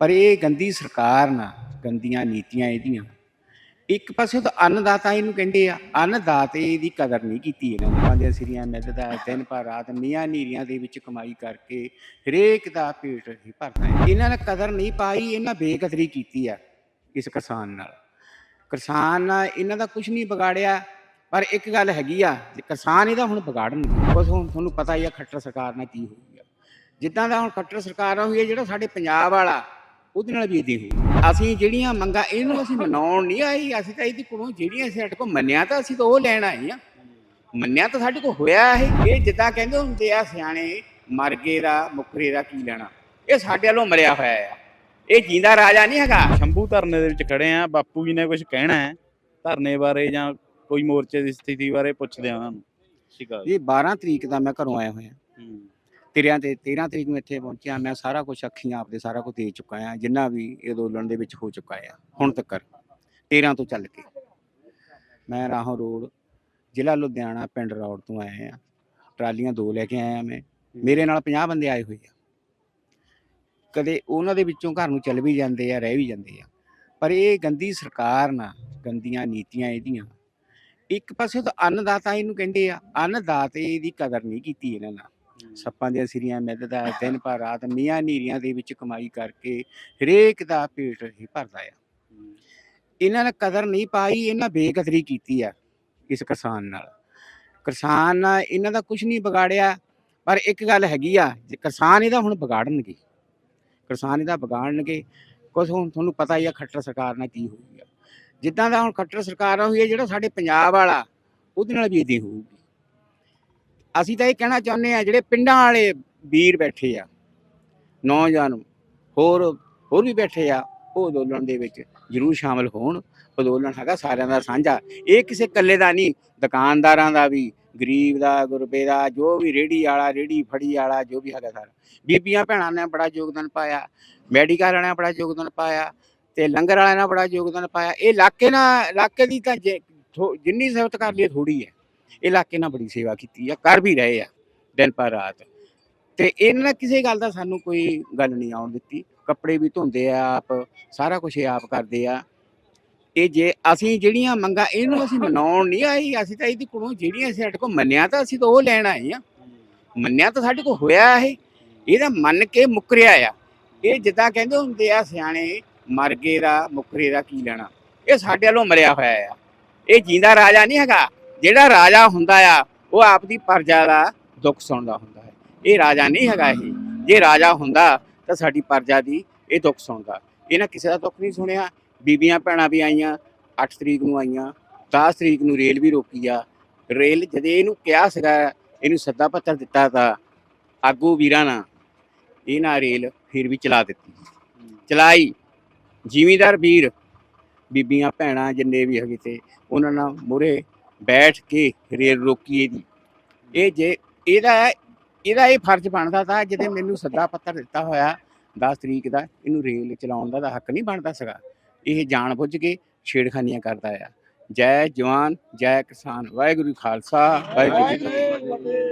ਪਰ ਇਹ ਗੰਦੀ ਸਰਕਾਰ ਨਾ, ਗੰਦੀਆਂ ਨੀਤੀਆਂ ਇਹਦੀਆਂ। ਇੱਕ ਪਾਸੇ ਤਾਂ ਅੰਨਦਾਤਾ ਇਹਨੂੰ ਕਹਿੰਦੇ ਆ, ਅੰਨਦਾਤੇ ਦੀ ਕਦਰ ਨਹੀਂ ਕੀਤੀ ਇਹਨਾਂ ਨੇ। ਪਾਉਂਦੇ ਸਿਰੀਆਂ ਮਿੱਧ ਦਾ ਦਿਨ ਪਰ ਰਾਤ ਮੀਆਂ ਨੀਰੀਆਂ ਦੇ ਵਿੱਚ ਕਮਾਈ ਕਰਕੇ ਹਰੇਕ ਦਾ ਪੇਟ ਹੀ ਭਰਦਾ ਇਹਨਾਂ ਨੇ ਕਦਰ ਨਹੀਂ ਪਾਈ, ਇਹਨਾਂ ਬੇਕਦਰੀ ਕੀਤੀ ਆ ਇਸ ਕਿਸਾਨ ਨਾਲ। ਕਿਸਾਨ ਨਾਲ ਇਹਨਾਂ ਦਾ ਕੁਝ ਨਹੀਂ ਵਿਗਾੜਿਆ, ਪਰ ਇੱਕ ਗੱਲ ਹੈਗੀ ਆ, ਜੇ ਕਿਸਾਨ ਇਹਦਾ ਹੁਣ ਵਿਗਾੜਨਗੇ ਬਸ ਹੁਣ ਤੁਹਾਨੂੰ ਪਤਾ ਹੀ ਆ ਖੱਟਰ ਸਰਕਾਰ ਨਾਲ ਕੀ ਹੋਈ ਆ। ਜਿੱਦਾਂ ਦਾ ਹੁਣ ਖੱਟਰ ਸਰਕਾਰ ਨਾਲ ਹੋਈ ਹੈ ਜਿਹੜਾ ਸਾਡੇ ਪੰਜਾਬ ਵਾਲਾ ਉਹਦੇ ਨਾਲ ਵੀ ਇਦਾਂ ਹੋਈ ਅਸੀਂ ਜਿਹੜੀਆਂ ਮੰਗਾਂ ਇਹਨੂੰ ਅਸੀਂ ਮਨਾਉਣ ਨਹੀਂ ਆਈ ਅਸੀਂ ਤਾਂ ਇਹਦੀ ਕੋਲੋਂ ਜਿਹੜੀਆਂ ਸਾਡੇ ਕੋਲ ਮੰਨਿਆ ਤਾਂ ਅਸੀਂ ਤਾਂ ਉਹ ਲੈਣ ਆਏ ਆ ਮੰਨਿਆ ਤਾਂ ਸਾਡੇ ਕੋਲ ਹੋਇਆ ਇਹ ਇਹ ਜਿੱਦਾਂ ਕਹਿੰਦੇ ਹੁੰਦੇ ਆ ਸਿਆਣੇ ਮਰ ਗਏ ਦਾ ਮੁਕਰੇ ਦਾ ਕੀ ਲੈਣਾ? ਇਹ ਸਾਡੇ ਵੱਲੋਂ ਮਰਿਆ ਹੋਇਆ ਆ। ਇਹ ਜਿੰਦਾ ਰਾਜਾ ਨਹੀਂ ਹੈਗਾ। ਸ਼ੰਭੂ ਧਰਨੇ ਦੇ ਵਿੱਚ ਖੜੇ ਆ ਬਾਪੂ ਜੀ ਨੇ ਕੁਝ ਕਹਿਣਾ ਹੈ ਧਰਨੇ ਬਾਰੇ ਜਾਂ ਕੋਈ ਮੋਰਚੇ ਦੀ ਸਥਿਤੀ ਬਾਰੇ ਪੁੱਛਦੇ ਆ ਉਹਨਾਂ ਨੂੰ। ਸ਼ਿਕਾ ਇਹ 12 ਤਰੀਕ ਦਾ ਮੈਂ ਘਰੋਂ ਆਇਆ ਹੋਇਆ। ਤੇਰਿਆਂ ਤੇ 13 ਤਰੀਕ ਨੂੰ ਇੱਥੇ ਪਹੁੰਚਿਆ, ਮੈਂ ਸਾਰਾ ਕੁਝ ਅੱਖੀਆਂ ਆਪਦੇ ਸਾਰਾ ਕੁਝ ਦੇ ਚੁੱਕਾ ਆ ਜਿੰਨਾ ਵੀ ਇਹ ਅੰਦੋਲਨ ਦੇ ਵਿੱਚ ਹੋ ਚੁੱਕਾ ਆ ਹੁਣ ਤੱਕ 13 ਤੋਂ ਚੱਲ ਕੇ। ਮੈਂ ਰਾਹੋਂ ਰੋਡ, ਜ਼ਿਲ੍ਹਾ ਲੁਧਿਆਣਾ ਪਿੰਡ ਰੌੜ ਤੋਂ ਆਇਆ ਆ ਟਰਾਲੀਆਂ ਦੋ ਲੈ ਕੇ ਆਇਆ ਮੈਂ, ਮੇਰੇ ਨਾਲ 50 ਬੰਦੇ ਆਏ ਹੋਏ ਆ। ਕਦੇ ਉਹਨਾਂ ਦੇ ਵਿੱਚੋਂ ਘਰ ਨੂੰ ਚੱਲ ਵੀ ਜਾਂਦੇ ਆ, ਰਹਿ ਵੀ ਜਾਂਦੇ ਆ, ਪਰ ਇਹ ਗੰਦੀ ਸਰਕਾਰ ਨਾ, ਗੰਦੀਆਂ ਨੀਤੀਆਂ ਇਹਦੀਆਂ। ਇੱਕ ਪਾਸੇ ਤਾਂ ਅੰਨਦਾਤਾ ਇਹਨੂੰ ਕਹਿੰਦੇ ਆ, ਅੰਨਦਾਤੇ ਦੀ ਕਦਰ ਨਹੀਂ ਕੀਤੀ ਇਹਨਾਂ ਨਾਲ। ਸੱਪਾਂ ਦੀਆਂ ਸਿਰੀਆਂ ਮਿੱਧ ਦਾ ਦਿਨ ਪਰ ਰਾਤ ਮੀਆਂ ਨੀਰੀਆਂ ਦੇ ਵਿੱਚ ਕਮਾਈ ਕਰਕੇ ਹਰੇਕ ਦਾ ਪੇਟ ਹੀ ਭਰਦਾ ਆ। ਇਹਨਾਂ ਨੇ ਕਦਰ ਨਹੀਂ ਪਾਈ ਇਹਨਾਂ ਬੇਕਦਰੀ ਕੀਤੀ ਆ ਇਸ ਕਿਸਾਨ ਨਾਲ। ਕਿਸਾਨ ਇਹਨਾਂ ਦਾ ਕੁਝ ਨਹੀਂ ਵਿਗਾੜਿਆ ਪਰ ਇੱਕ ਗੱਲ ਹੈਗੀ ਆ ਜੇ ਕਿਸਾਨ ਇਹਦਾ ਹੁਣ ਵਿਗਾੜਨਗੇ ਕਿਸਾਨ ਇਹਦਾ ਵਿਗਾੜਨਗੇ ਕੁਝ ਹੁਣ ਤੁਹਾਨੂੰ ਪਤਾ ਹੀ ਆ ਖੱਟਰ ਸਰਕਾਰ ਨਾਲ ਕੀ ਹੋਈ ਆ। ਜਿੱਦਾਂ ਦਾ ਹੁਣ ਖੱਟਰ ਸਰਕਾਰ ਹੋਈ ਹੈ ਜਿਹੜਾ ਸਾਡੇ ਪੰਜਾਬ ਵਾਲਾ ਉਹਦੇ ਨਾਲ ਵੀ ਇਦਾਂ ਹੋਊਗੀ। ਅਸੀਂ ਤਾਂ ਇਹ ਕਹਿਣਾ ਚਾਹੁੰਦੇ ਆ ਜਿਹੜੇ ਪਿੰਡਾਂ ਵਾਲੇ ਵੀਰ ਬੈਠੇ ਆ, ਨੌਜਵਾਨ ਹੋਰ ਹੋਰ ਵੀ ਬੈਠੇ ਆ, ਉਹ ਅੰਦੋਲਨ ਦੇ ਵਿੱਚ ਜ਼ਰੂਰ ਸ਼ਾਮਲ ਹੋਣ। ਅੰਦੋਲਨ ਹੈਗਾ ਸਾਰਿਆਂ ਦਾ ਸਾਂਝਾ। ਇਹ ਕਿਸੇ ਇਕੱਲੇ ਦਾ ਨਹੀਂ, ਦੁਕਾਨਦਾਰਾਂ ਦਾ ਵੀ, ਗਰੀਬ ਦਾ, ਗੁਰਬੇ ਦਾ, ਜੋ ਵੀ ਰੇੜੀ ਵਾਲਾ ਰੇੜੀ ਫੜੀ ਵਾਲਾ, ਜੋ ਵੀ ਹੈਗਾ ਸਾਰਾ। ਬੀਬੀਆਂ ਭੈਣਾਂ ਨੇ ਬੜਾ ਯੋਗਦਾਨ ਪਾਇਆ, ਮੈਡੀਕਲ ਵਾਲਿਆਂ ਨੇ ਬੜਾ ਯੋਗਦਾਨ ਪਾਇਆ, ਤੇ ਲੰਗਰ ਵਾਲਿਆਂ ਨੇ ਬੜਾ ਯੋਗਦਾਨ ਪਾਇਆ। ਇਹ ਇਲਾਕੇ ਨਾਲ, ਇਲਾਕੇ ਦੀ ਤਾਂ ਜੇ- ਥੋ- ਜਿੰਨੀ ਸੇਵਤ ਕਰ ਲਈ ਥੋੜੀ ਹੈ। ਇਲਾਕੇ ਨਾਲ ਬੜੀ ਸੇਵਾ ਕੀਤੀ ਆ, ਕਰ ਵੀ ਰਹੇ ਆ ਦਿਨ ਪਰ ਰਾਤ। ਤੇ ਇਹਨਾਂ ਨੇ ਕਿਸੇ ਗੱਲ ਦਾ ਸਾਨੂੰ ਕੋਈ ਗੱਲ ਨਹੀਂ ਆਉਣ ਦਿੱਤੀ। ਕੱਪੜੇ ਵੀ ਧੋਂਦੇ ਆ ਆਪ, ਸਾਰਾ ਕੁਝ ਆਪ ਕਰਦੇ ਆ। ਇਹ ਜੇ ਅਸੀਂ ਜਿਹੜੀਆਂ ਮੰਗਾਂ ਇਹਨੂੰ ਅਸੀਂ ਮਨਾਉਣ ਨਹੀਂ ਆਏ, ਅਸੀਂ ਤਾਂ ਇਹਦੀ ਕੋਲੋਂ ਜਿਹੜੀਆਂ ਸਾਡੇ ਕੋਲ ਮੰਨਿਆ ਤਾਂ ਅਸੀਂ ਤਾਂ ਉਹ ਲੈਣ ਆਏ ਆ। ਮੰਨਿਆ ਤਾਂ ਸਾਡੇ ਕੋਲ ਹੋਇਆ ਇਹ। ਇਹਦਾ ਮੰਨ ਕੇ ਮੁਕਰਿਆ ਆ। ਇਹ ਜਿੱਦਾਂ ਕਹਿੰਦੇ ਹੁੰਦੇ ਆ, ਸਿਆਣੇ ਮਰ ਗਏ ਦਾ ਮੁਕਰੇ ਦਾ ਕੀ ਲੈਣਾ। ਇਹ ਸਾਡੇ ਵੱਲੋਂ ਮਰਿਆ ਹੋਇਆ ਆ। ਇਹ ਜਿੰਦਾ ਰਾਜਾ ਨਹੀਂ ਹੈਗਾ। ਜਿਹੜਾ ਰਾਜਾ ਹੁੰਦਾ ਆ, ਉਹ ਆਪ ਦੀ ਪਰਜਾ ਦਾ ਦੁੱਖ ਸੁਣਦਾ ਹੁੰਦਾ ਹੈ। ਇਹ ਰਾਜਾ ਨਹੀਂ ਹੈਗਾ ਇਹ। ਜੇ ਰਾਜਾ ਹੁੰਦਾ, ਤਾਂ ਸਾਡੀ ਪਰਜਾ ਦੀ ਇਹ ਦੁੱਖ ਸੁਣਦਾ। ਇਹਨਾਂ ਕਿਸੇ ਦਾ ਦੁੱਖ ਨਹੀਂ ਸੁਣਿਆ। ਬੀਬੀਆਂ ਭੈਣਾਂ ਵੀ ਆਈਆਂ 8 ਤਰੀਕ ਨੂੰ ਆਈਆਂ 10 ਤਰੀਕ ਨੂੰ ਰੇਲ ਵੀ ਰੋਕੀ ਆ। ਰੇਲ ਜਦੇ ਇਹਨੂੰ ਕਿਹਾ ਸੀਗਾ, ਇਹਨੂੰ ਸੱਦਾ ਪੱਤਰ ਦਿੱਤਾ ਤਾਂ ਆਗੂ ਵੀਰਾਂ ਨਾਲ ਇਹਨਾਂ ਰੇਲ ਫਿਰ ਵੀ ਚਲਾ ਦਿੱਤੀ। ਚਲਾਈ। ਜ਼ਿਮੀਦਾਰ ਵੀਰ, ਬੀਬੀਆਂ, ਭੈਣਾਂ ਜਿੰਨੇ ਵੀ ਹੈਗੇ ਤੇ ਉਹਨਾਂ ਨਾਲ ਮੁਰੇ ਬੈਠ ਕੇ ਰੇਲ ਰੋਕੀਏ ਦੀ ਇਹ ਜੇ, ਇਹਦਾ ਇਹਦਾ ਇਹ ਫਰਜ਼ ਬਣਦਾ ਤਾਂ ਜਦੋਂ ਮੈਨੂੰ ਸੱਦਾ ਪੱਤਰ ਦਿੱਤਾ ਹੋਇਆ 10 ਤਰੀਕ ਦਾ, ਇਹਨੂੰ ਰੇਲ ਚਲਾਉਣ ਦਾ ਤਾਂ ਹੱਕ ਨਹੀਂ ਬਣਦਾ ਸੀਗਾ। ਇਹ ਜਾਣ ਬੁੱਝ ਕੇ ਛੇੜਖਾਨੀਆਂ ਕਰਦਾ ਆ। ਜੈ ਜਵਾਨ, ਜੈ ਕਿਸਾਨ। ਵਾਹਿਗੁਰੂ ਖਾਲਸਾ, ਵਾਹਿਗੁਰੂ ਜੀ ਕੀ ਫਤਿਹ।